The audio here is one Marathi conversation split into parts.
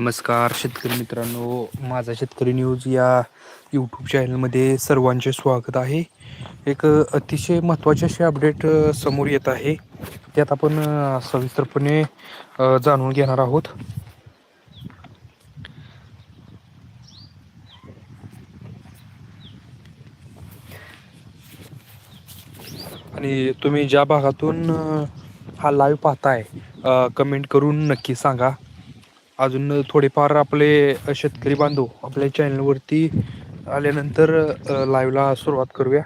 नमस्कार शेतकरी मित्रांनो माझा शेतकरी न्यूज या यूट्यूब चॅनलमध्ये सर्वांचे स्वागत आहे. एक अतिशय महत्त्वाचे असे अपडेट समोर येत आहे. त्यात आपण सविस्तरपणे जाणून घेणार आहोत. आणि तुम्ही ज्या भागातून हा लाईव्ह पाहताय कमेंट करून नक्की सांगा. अजून थोडेफार आपले शेतकरी बांधव आपल्या चॅनलवरती आल्यानंतर लाईव्हला सुरुवात करूया.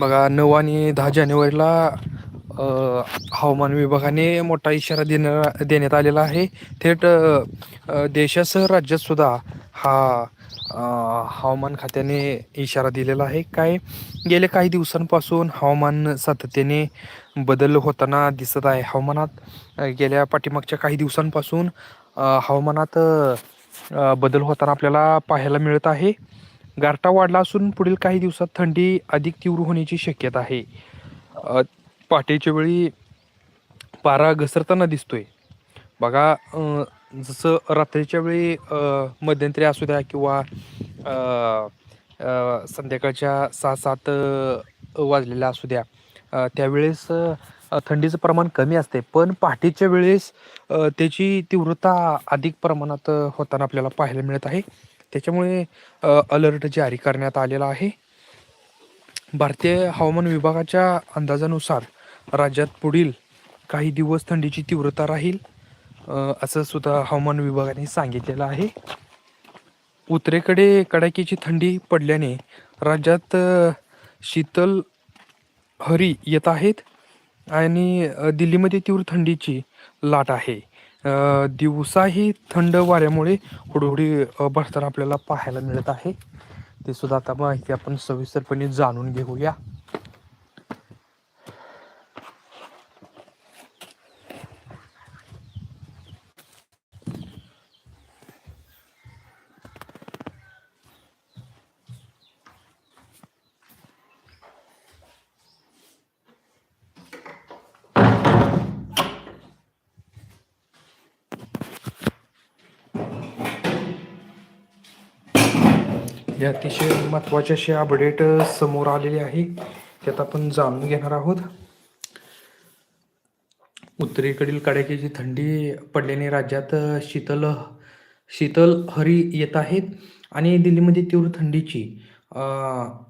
बघा नऊ आणि दहा जानेवारीला हवामान विभागाने मोठा इशारा देण्या देण्यात आलेला आहे. थेट देशासह राज्यात सुद्धा हा हवामान खात्याने इशारा दिलेला आहे. काय गेल्या काही दिवसांपासून हवामान सातत्याने बदल होताना दिसत आहे. हवामानात गेल्या पाठीमागच्या काही दिवसांपासून हवामानात बदल होताना आपल्याला पाहायला मिळत आहे. गारटा वाढला असून पुढील काही दिवसात थंडी अधिक तीव्र होण्याची शक्यता आहे. पहाटेच्या वेळी पारा घसरताना दिसतोय. बघा जसं रात्रीच्या वेळी मध्यंतरी असू द्या किंवा संध्याकाळच्या सहा सात वाजलेल्या असू द्या त्यावेळेस थंडीचं प्रमाण कमी असते. पण पहाटेच्या वेळेस त्याची तीव्रता अधिक प्रमाणात होताना आपल्याला पाहायला मिळत आहे. त्याच्यामुळे अलर्ट जारी करण्यात आलेला आहे भारतीय हवामान विभागाच्या अंदाजानुसार राज्यात पुढील काही दिवस थंडीची तीव्रता राहील असं सुद्धा हवामान विभागाने सांगितलेलं आहे. उत्तरेकडे कडाक्याची थंडी पडल्याने राज्यात शीतल हरी येत आहेत आणि दिल्लीमध्ये तीव्र थंडीची लाट आहे. दिवसाही थंड वाऱ्यामुळे हुडहुडी भरताना आपल्याला पाहायला मिळत आहे. ते सुद्धा आता माहिती आपण सविस्तरपणे जाणून घेऊया. हे अतिशय महत्त्वाचे असे अपडेट समोर आलेले आहे. त्यात आपण जाणून घेणार आहोत. उत्तरेकडील कडाक्याची थंडी पडल्याने राज्यात शीतल शीतल हरी येत आहेत आणि दिल्लीमध्ये तीव्र थंडीची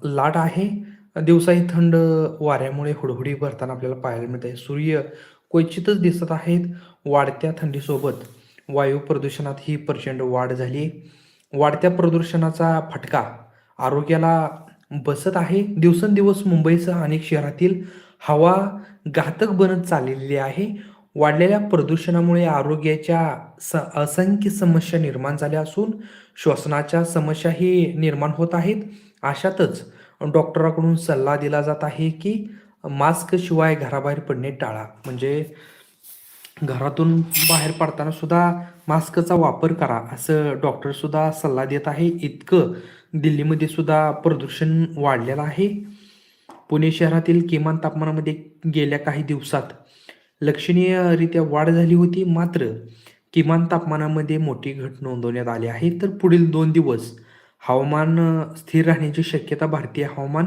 लाट आहे. दिवसाही थंड वाऱ्यामुळे हुडहुडी भरताना आपल्याला पाहायला मिळत आहे. सूर्य क्वचितच दिसत आहेत. वाढत्या थंडीसोबत वायू प्रदूषणात ही प्रचंड वाढ झाली वाढत्या प्रदूषणाचा फटका आरोग्याला बसत आहे. दिवसेंदिवस मुंबईसह अनेक शहरातील हवा घातक बनत चाललेली आहे. वाढलेल्या प्रदूषणामुळे आरोग्याच्या स असंख्य समस्या निर्माण झाल्या असून श्वसनाच्या समस्याही निर्माण होत आहेत. अशातच डॉक्टराकडून सल्ला दिला जात आहे की मास्कशिवाय घराबाहेर पडणे टाळा. म्हणजे घरातून बाहेर पडताना सुद्धा मास्कचा वापर करा असं डॉक्टर सुद्धा सल्ला देत आहे. इतकं दिल्लीमध्ये सुद्धा प्रदूषण वाढलेलं आहे. पुणे शहरातील किमान तापमानामध्ये गेल्या काही दिवसात लक्षणीयरित्या वाढ झाली होती. मात्र किमान तापमानामध्ये मोठी घट नोंदवण्यात आली आहे. तर पुढील दोन दिवस हवामान स्थिर राहण्याची शक्यता भारतीय हवामान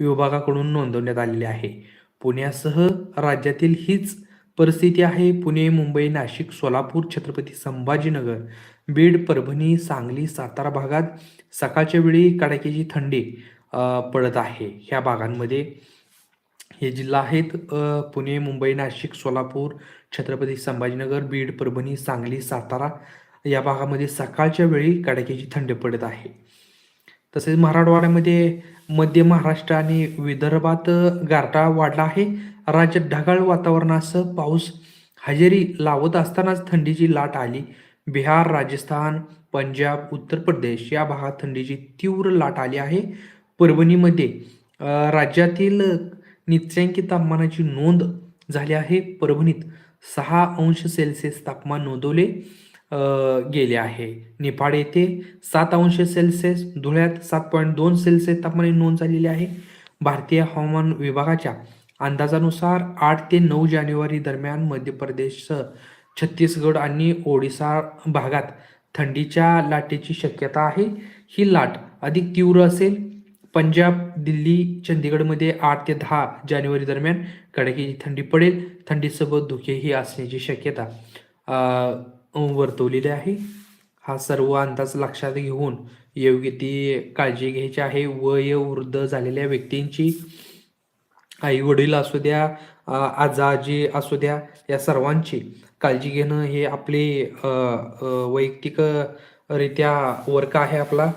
विभागाकडून नोंदवण्यात आलेली आहे. पुण्यासह राज्यातील हीच परिस्थिती आहे. पुणे मुंबई नाशिक सोलापूर छत्रपती संभाजीनगर बीड परभणी सांगली सातारा भागात सकाळच्या वेळी कडाक्याची थंडी पडत आहे. ह्या भागांमध्ये हे जिल्हा आहेत पुणे मुंबई नाशिक सोलापूर छत्रपती संभाजीनगर बीड परभणी सांगली सातारा या भागामध्ये सकाळच्या वेळी कडाक्याची थंडी पडत आहे. तसेच मराठवाड्यामध्ये मध्य महाराष्ट्र आणि विदर्भात गारठा वाढला आहे. राज्यात ढगाळ वातावरणासह पाऊस. हजेरी लावत असतानाच थंडीची लाट आली. बिहार राजस्थान पंजाब उत्तर प्रदेश या भागात थंडीची तीव्र लाट आली आहे. परभणीमध्ये राज्यातील निश्चयांकी तापमानाची नोंद झाली आहे. परभणीत सहा अंश सेल्सिअस तापमान नोंदवले. गेले आहे. निफाड येथे सात अंश सेल्सिअस धुळ्यात सात पॉईंट दोन सेल्सिअस तापमानाची नोंद झालेली आहे. भारतीय हवामान विभागाच्या अंदाजानुसार आठ ते नऊ जानेवारी दरम्यान मध्य प्रदेश छत्तीसगड आणि ओडिसा भागात थंडीच्या लाटेची शक्यता आहे. ही लाट अधिक तीव्र असेल. पंजाब दिल्ली चंदीगडमध्ये आठ ते दहा जानेवारी दरम्यान कडाक्याची थंडी पडेल. थंडीसोबत धुकेही असण्याची शक्यता. वर्तवलेली आहे. हा सर्व अंदाज लक्षात घेऊन योग्य ती काळजी घ्यायची आहे. वय वृद्ध झालेल्या व्यक्तींची आई वडील असू द्या अ, आजा आजी असू द्या या सर्वांची काळजी घेणं हे आपले वैयक्तिकरित्या वर्क आहे आपला.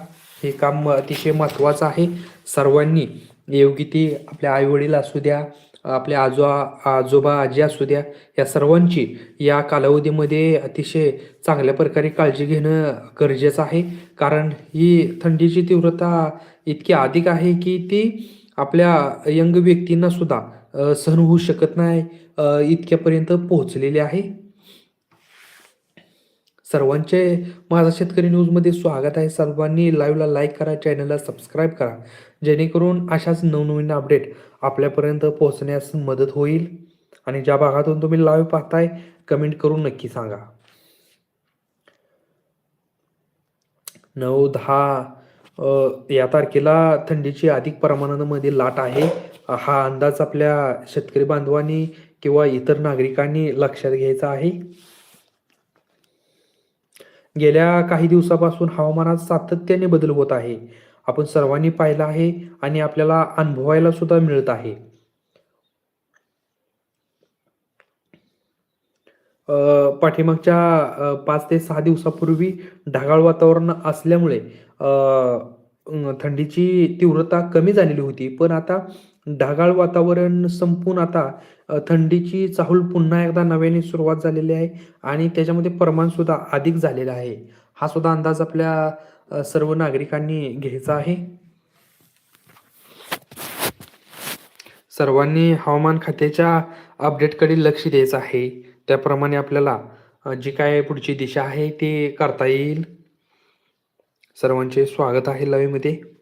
हे काम अतिशय महत्त्वाचं आहे. सर्वांनी योग्य ती आपल्या आई वडील असू द्या आपले आजो आजोबा आजी असू द्या या सर्वांची या कालावधीमध्ये अतिशय चांगल्या प्रकारे काळजी घेणं गरजेचं आहे. कारण ही थंडीची तीव्रता इतकी अधिक आहे की ती आपल्या यंग व्यक्तींना सुद्धा सहन होऊ शकत नाही इतक्यापर्यंत पोहोचलेली आहे. सर्वांचे माझा शेतकरी न्यूजमध्ये स्वागत आहे. सर्वांनी लाईव्हला लाईक करा चॅनलला सबस्क्राईब करा. जेणेकरून अशाच नवनवीन अपडेट आपल्यापर्यंत पोहोचण्यास मदत होईल. आणि ज्या भागातून तुम्ही लाईव्ह पाहताय कमेंट करून नक्की सांगा. नऊ दहा या तारखेला थंडीची अधिक प्रमाणामध्ये लाट आहे. हा अंदाज आपल्या शेतकरी बांधवांनी किंवा इतर नागरिकांनी लक्षात घ्यायचा आहे. गेल्या काही दिवसापासून हवामानात सातत्याने बदल होत आहे. आपण सर्वांनी पाहिलं आहे आणि आपल्याला अनुभवायला सुद्धा मिळत आहे. पाठीमागच्या पाच ते सहा दिवसापूर्वी ढगाळ वातावरण असल्यामुळे थंडीची तीव्रता कमी झालेली होती. पण आता ढगाळ वातावरण संपून आता थंडीची चाहूल पुन्हा एकदा नव्याने सुरुवात झालेली आहे आणि त्याच्यामध्ये प्रमाण सुद्धा अधिक झालेलं आहे. हा सुद्धा अंदाज आपल्या सर्व नागरिकांनी घ्यायचा आहे. सर्वांनी हवामान खात्याच्या अपडेटकडे लक्ष द्यायचं आहे. त्याप्रमाणे आपल्याला जी काय पुढची दिशा आहे ते करता येईल. सर्वांचे स्वागत आहे लाईव्हमध्ये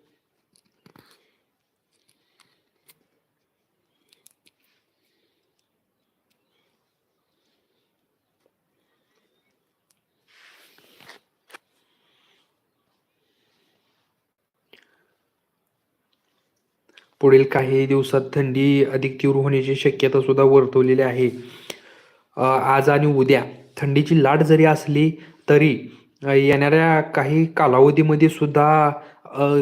पुढील काही दिवसात थंडी अधिक तीव्र होण्याची शक्यता सुद्धा वर्तवलेली आहे. आज आणि उद्या थंडीची लाट जरी असली तरी येणाऱ्या काही कालावधीमध्ये सुद्धा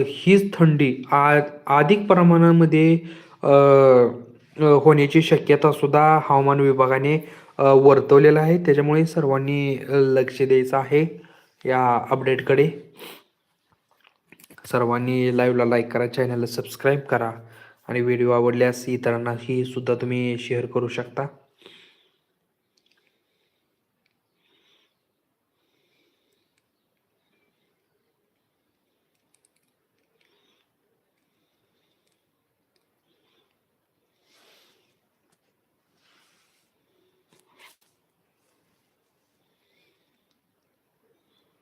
हीच थंडी आ अधिक प्रमाणामध्ये होण्याची शक्यता सुद्धा हवामान विभागाने वर्तवलेला वर्तवलेलं आहे. त्याच्यामुळे सर्वांनी लक्ष द्यायचं आहे या अपडेटकडे सर्वांनी लाईव्हला लाईक करा चॅनलला सबस्क्राईब करा. आणि व्हिडिओ आवडल्यास इतरांनाही सुद्धा तुम्ही शेअर करू शकता.